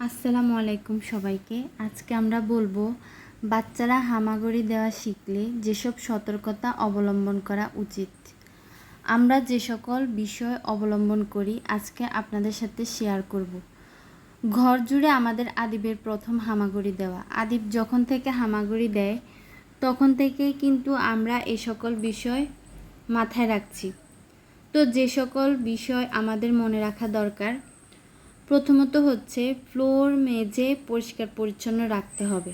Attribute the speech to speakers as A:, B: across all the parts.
A: আসসালামু আলাইকুম সবাইকে। আজকে আমরা বলব, বাচ্চারা হামাগুড়ি দেওয়া শিখলে যেসব সতর্কতা অবলম্বন করা উচিত। আমরা যে সকল বিষয় অবলম্বন করি, আজকে আপনাদের সাথে শেয়ার করব। ঘর জুড়ে আমাদের আদিবের প্রথম হামাগুড়ি দেওয়া। আদিব যখন থেকে হামাগুড়ি দেয়, তখন থেকেই কিন্তু আমরা এ সকল বিষয় মাথায় রাখছি। তো যে সকল বিষয় আমাদের মনে রাখা দরকার প্রথমত হচ্ছে ফ্লোর মেজে পরিষ্কার পরিচ্ছন্ন রাখতে হবে।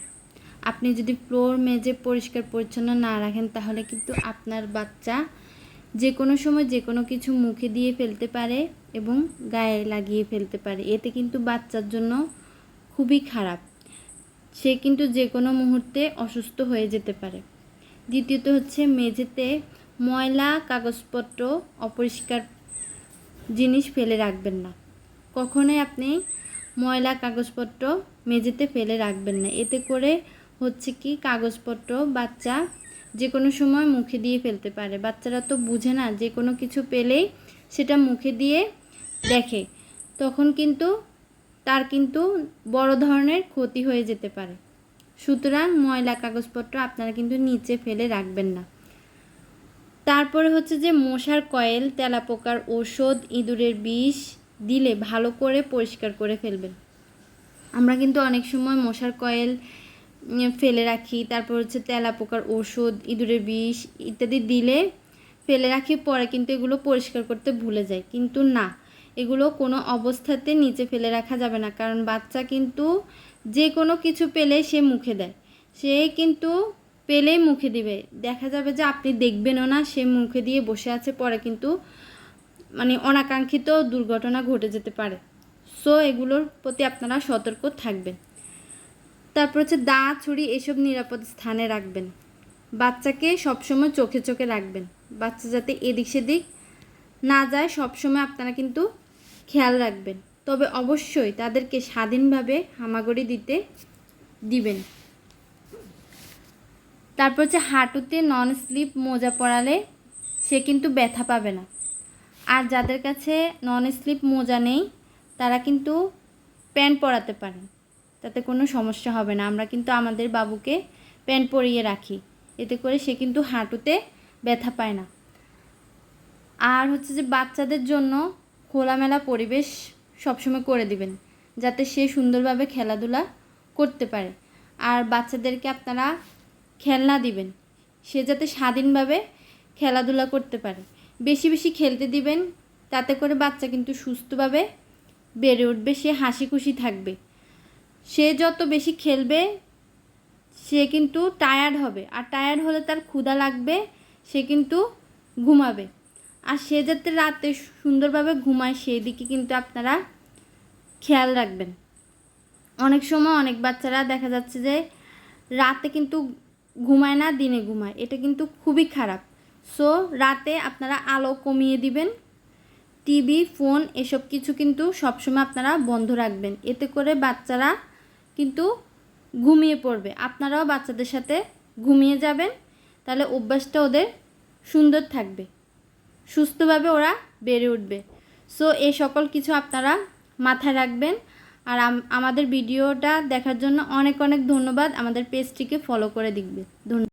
A: আপনি যদি ফ্লোর মেজে পরিষ্কার পরিচ্ছন্ন না রাখেন, তাহলে কিন্তু আপনার বাচ্চা যে কোনো সময় যে কোনো কিছু মুখে দিয়ে ফেলতে পারে এবং গায়ে লাগিয়ে ফেলতে পারে। এতে কিন্তু বাচ্চার জন্য খুবই খারাপ। সে কিন্তু যে কোনো মুহূর্তে অসুস্থ হয়ে যেতে পারে। দ্বিতীয়ত হচ্ছে মেঝেতে ময়লা, কাগজপত্র, অপরিষ্কার জিনিস ফেলে রাখবেন না। কখনোই আপনি ময়লা কাগজপত্র মেঝেতে ফেলে রাখবেন না। এতে করে হচ্ছে কি কাগজপত্র বাচ্চা যে কোনো সময় মুখে দিয়ে ফেলতে পারে। বাচ্চারা তো বুঝে না যে কোনো কিছু পেলেই সেটা মুখে দিয়ে দেখে। তখন কিন্তু তার কিন্তু বড় ধরনের ক্ষতি হয়ে যেতে পারে। সুতরাং ময়লা কাগজপত্র আপনারা কিন্তু নিচে ফেলে রাখবেন না। তারপরে হচ্ছে যে মশার কয়েল, তেলাপোকার ওষুধ, ইঁদুরের বিষ দিলে ভালো করে পরিষ্কার করে ফেলবেন। আমরা কিন্তু অনেক সময় মশার কয়েল ফেলে রাখি, তারপর হচ্ছে তেলাপোকার ওষুধ, ইঁদুরের বিষ ইত্যাদি দিলে ফেলে রাখি, পরে কিন্তু এগুলো পরিষ্কার করতে ভুলে যায় কিন্তু না, এগুলো কোনো অবস্থাতে নিচে ফেলে রাখা যাবে না, কারণ বাচ্চা কিন্তু যে কোনো কিছু পেলে সে মুখে দেয়। সে কিন্তু পেলেই মুখে দিবে। দেখা যাবে যে আপনি দেখবেনও না, সে মুখে দিয়ে বসে আছে, পরে কিন্তু মানে অনাকাঙ্ক্ষিত দুর্ঘটনা ঘটে যেতে পারে। সো এগুলোর প্রতি আপনারা সতর্ক থাকবেন। তারপর হচ্ছে দা, ছুরি এসব নিরাপদ স্থানে রাখবেন। বাচ্চাকে সবসময় চোখে চোখে রাখবেন। বাচ্চা যাতে এদিক সেদিক না যায়, সবসময় আপনারা কিন্তু খেয়াল রাখবেন। তবে অবশ্যই তাদেরকে স্বাধীনভাবে হামাগুড়ি দিতে দিবেন। তারপর হচ্ছে হাঁটুতে নন স্লিপ মোজা পরালে সে কিন্তু ব্যথা পাবে না। আর যাদের কাছে নন স্লিপ মোজা নেই, তারা কিন্তু প্যান্ট পরাতে পারেন তাতে কোনো সমস্যা হবে না। আমরা কিন্তু আমাদের বাবুকে প্যান্ট পরিয়ে রাখি। এতে করে সে কিন্তু হাঁটুতে ব্যথা পায় না। আর হচ্ছে যে বাচ্চাদের জন্য খোলামেলা পরিবেশ সবসময় করে দিবেন, যাতে সে সুন্দরভাবে খেলাধুলা করতে পারে। আর বাচ্চাদেরকে আপনারা খেলনা দিবেন। সে যাতে স্বাধীনভাবে খেলাধুলা করতে পারে। বেশি বেশি খেলতে দিবেন, তাতে করে বাচ্চা কিন্তু সুস্থভাবে বেড়ে উঠবে, সে হাসি খুশি থাকবে। সে যত বেশি খেলবে, সে কিন্তু টায়ার্ড হবে। আর টায়ার্ড হলে তার ক্ষুধা লাগবে, সে কিন্তু ঘুমাবে। আর সে যাতে রাতে সুন্দরভাবে ঘুমায়, সেই দিকে কিন্তু আপনারা খেয়াল রাখবেন। অনেক সময় অনেক বাচ্চারা দেখা যাচ্ছে যে রাতে কিন্তু ঘুমায় না, দিনে ঘুমায়। এটা কিন্তু খুবই খারাপ। সো রাতে আপনারা আলো কমিয়ে দিবেন, টিভি, ফোন এসব কিছু কিন্তু সবসময় আপনারা বন্ধ রাখবেন। এতে করে বাচ্চারা কিন্তু ঘুমিয়ে পড়বে। আপনারাও বাচ্চাদের সাথে ঘুমিয়ে যাবেন, তাহলে অভ্যাসটা ওদের সুন্দর থাকবে। সুস্থভাবে ওরা বেড়ে উঠবে। সো এই সকল কিছু আপনারা মাথায় রাখবেন। আর আমাদের ভিডিওটা দেখার জন্য অনেক অনেক ধন্যবাদ। আমাদের পেজটিকে ফলো করে দেখবে। ধন্যবাদ।